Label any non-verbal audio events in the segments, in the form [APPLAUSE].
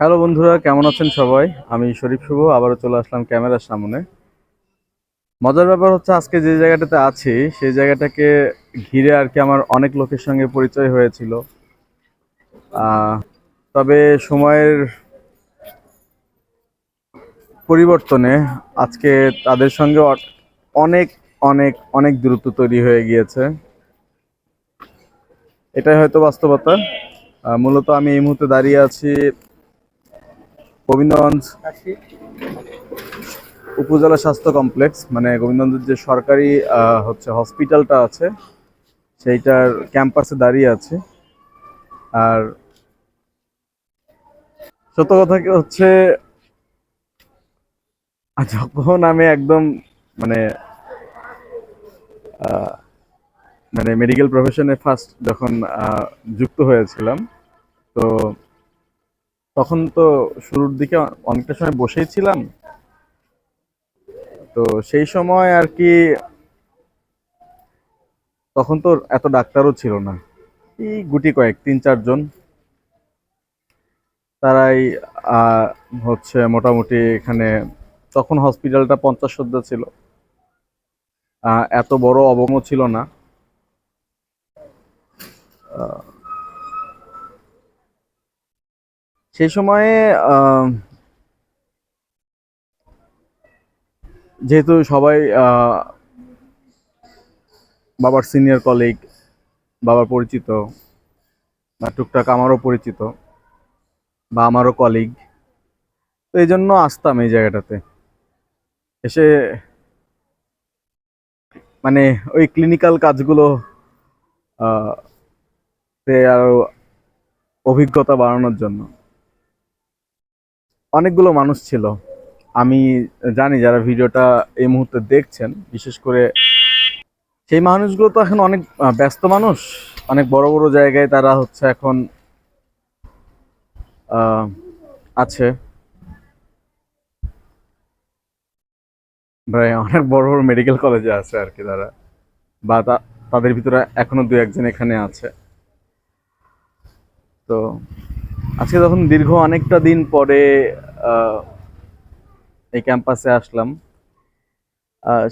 Hello বন্ধুরা, কেমন আছেন সবাই? আমি শরীফ শুভ, আবারও চলে আসলাম ক্যামেরার সামনে। মজার ব্যাপার হচ্ছে আজকে যে জায়গাটাতে আছি, সেই জায়গাটাকে ঘিরে আর কি আমার অনেক লোকের সঙ্গে পরিচয় হয়েছিল। তবে সময়ের পরিবর্তনে আজকে তাদের সঙ্গে অনেক অনেক অনেক দূরত্ব তৈরি হয়ে গিয়েছে। এটাই হয়তো বাস্তবতা। মূলত আমি এই মুহূর্তে দাঁড়িয়ে আছি গোবিন্দগঞ্জ উপজেলা স্বাস্থ্য কমপ্লেক্স মানে গোবিন্দগঞ্জের যে সরকারি হচ্ছে হসপিটালটা আছে সেইটার ক্যাম্পাসে দাঁড়িয়ে আছে। আর সত্য কথা কি হচ্ছে যখন আমি একদম মানে মানে মেডিকেল প্রফেশনে ফার্স্ট যখন যুক্ত হয়েছিলাম তো তখন তো শুরুর দিকে অনেকটা সময় বসেই ছিলাম। তো সেই সময় আর কি তখন তো এত ডাক্তারও ছিল না। এই গুটি কয়েক, তিন চারজন তারাই হচ্ছে মোটামুটি এখানে তখন হসপিটালটা পঞ্চাশ শয্যা ছিল। এত বড় অবমও ছিল না। সেই সময়ে যেহেতু সবাই বাবার সিনিয়র কলিগ বাবার পরিচিত বা টুকটাক আমারও পরিচিত বা আমারও কলিগ তো এই জন্য আসতাম এই জায়গাটাতে। এসে মানে ওই ক্লিনিক্যাল কাজগুলো আহ, তে আরও অভিজ্ঞতা বাড়ানোর জন্য। অনেকগুলো মানুষ ছিল। আমি জানি যারা ভিডিওটা এই মুহূর্তে দেখছেন, বিশেষ করে সেই মানুষগুলো তো এখন অনেক ব্যস্ত মানুষ। অনেক বড় বড় জায়গায় তারা হচ্ছে এখন আছে। প্রায় অনেক বড় বড় মেডিকেল কলেজে আছে আর কি তারা। বা তাদের ভিতরে এখনও দু একজন এখানে আছে। তো, আজকে যখন দীর্ঘ অনেকটা দিন পরে এই ক্যাম্পাসে আসলাম।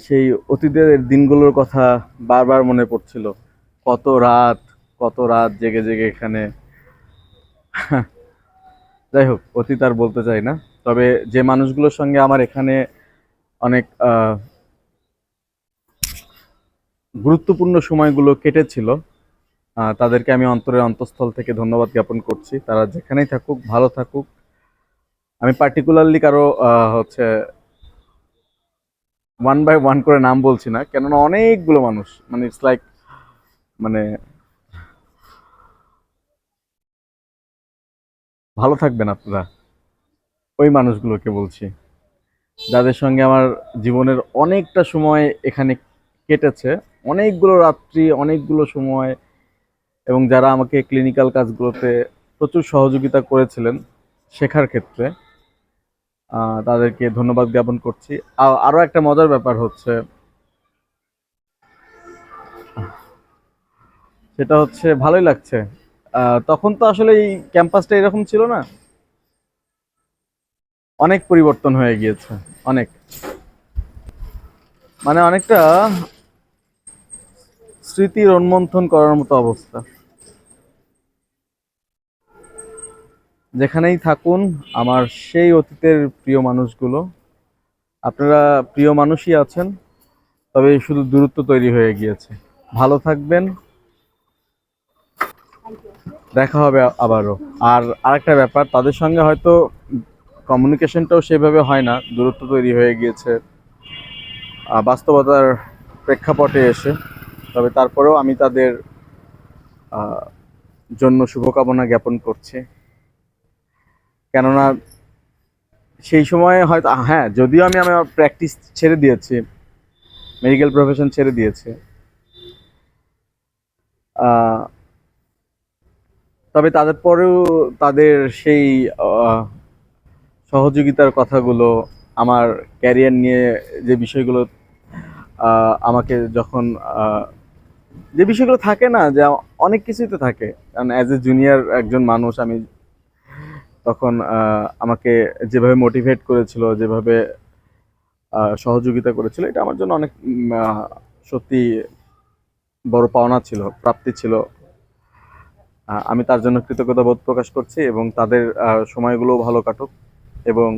সেই অতীতের দিনগুলোর কথা বারবার মনে পড়ছিল। কত রাত কত রাত জেগে জেগে এখানে। [LAUGHS] যাই হোক, অতীত আর বলতে চাই না। তবে যে মানুষগুলোর সঙ্গে আমার এখানে অনেক গুরুত্বপূর্ণ সময়গুলো কেটেছিল তাদেরকে আমি অন্তরের অন্তঃস্থল থেকে ধন্যবাদ জ্ঞাপন করছি। তারা যেখানেই থাকুক, ভালো থাকুক। আমি পার্টিকুলারলি কারও হচ্ছে ওয়ান বাই ওয়ান করে নাম বলছি না, কেননা অনেকগুলো মানুষ মানে ইটস লাইক মানে ভালো থাকবেন আপনারা। ওই মানুষগুলোকে বলছি, যাদের সঙ্গে আমার জীবনের অনেকটা সময় এখানে কেটেছে, অনেকগুলো রাত্রি, অনেকগুলো সময়, এবং যারা আমাকে ক্লিনিক্যাল কাজগুলোতে প্রচুর সহযোগিতা করেছিলেন শেখার ক্ষেত্রে তাদেরকে ধন্যবাদ জ্ঞাপন করছি। আরও একটা মজার ব্যাপার হচ্ছে, সেটা হচ্ছে ভালোই লাগছে। তখন তো আসলে এই ক্যাম্পাসটা এরকম ছিল না। অনেক পরিবর্তন হয়ে গিয়েছে, অনেক। মানে অনেকটা স্মৃতির উন্মন্থন করার মতো অবস্থা। যেখানেই থাকুন, আমার সেই অতীতের প্রিয় মানুষগুলো। আপনারা প্রিয় মানুষই আছেন, তবে শুধু দূরত্ব তৈরি হয়ে গিয়েছে। ভালো থাকবেন। দেখা হবে আবারও। আর আরেকটা ব্যাপার, তাদের সঙ্গে হয়তো কমিউনিকেশনটাও সেভাবে হয় না, দূরত্ব তৈরি হয়ে গিয়েছে। বাস্তবতার প্রেক্ষাপটে এসে। তবে তারপরেও আমি তাদের জন্য শুভকামনা জ্ঞাপন করছি। কেননা সেই সময়ে হয়তো হ্যাঁ যদিও আমি আমার প্র্যাকটিস ছেড়ে দিয়েছি মেডিকেল প্রফেশন ছেড়ে দিয়েছি তবে তাদের পরেও তাদের সেই সহযোগিতার কথাগুলো আমার ক্যারিয়ার নিয়ে যে বিষয়গুলো আমাকে যখন যে বিষয়গুলো থাকে না, যে অনেক কিছুই তো থাকে। কারণ অ্যাজ এ জুনিয়র একজন মানুষ আমি তখন আমাকে যেভাবে মোটিভেট করেছিল, যেভাবে সহযোগিতা করেছিল, এটা আমার জন্য অনেক সত্যি বড় পাওনা ছিল, প্রাপ্তি ছিল। আমি তার জন্য কৃতজ্ঞতা বোধ প্রকাশ করছি এবং তাদের সময়গুলো ভালো কাটুক এবং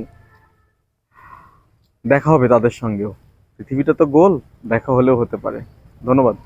দেখা হবে তাদের সঙ্গেও। পৃথিবীটা তো গোল, দেখা হলেও হতে পারে। ধন্যবাদ।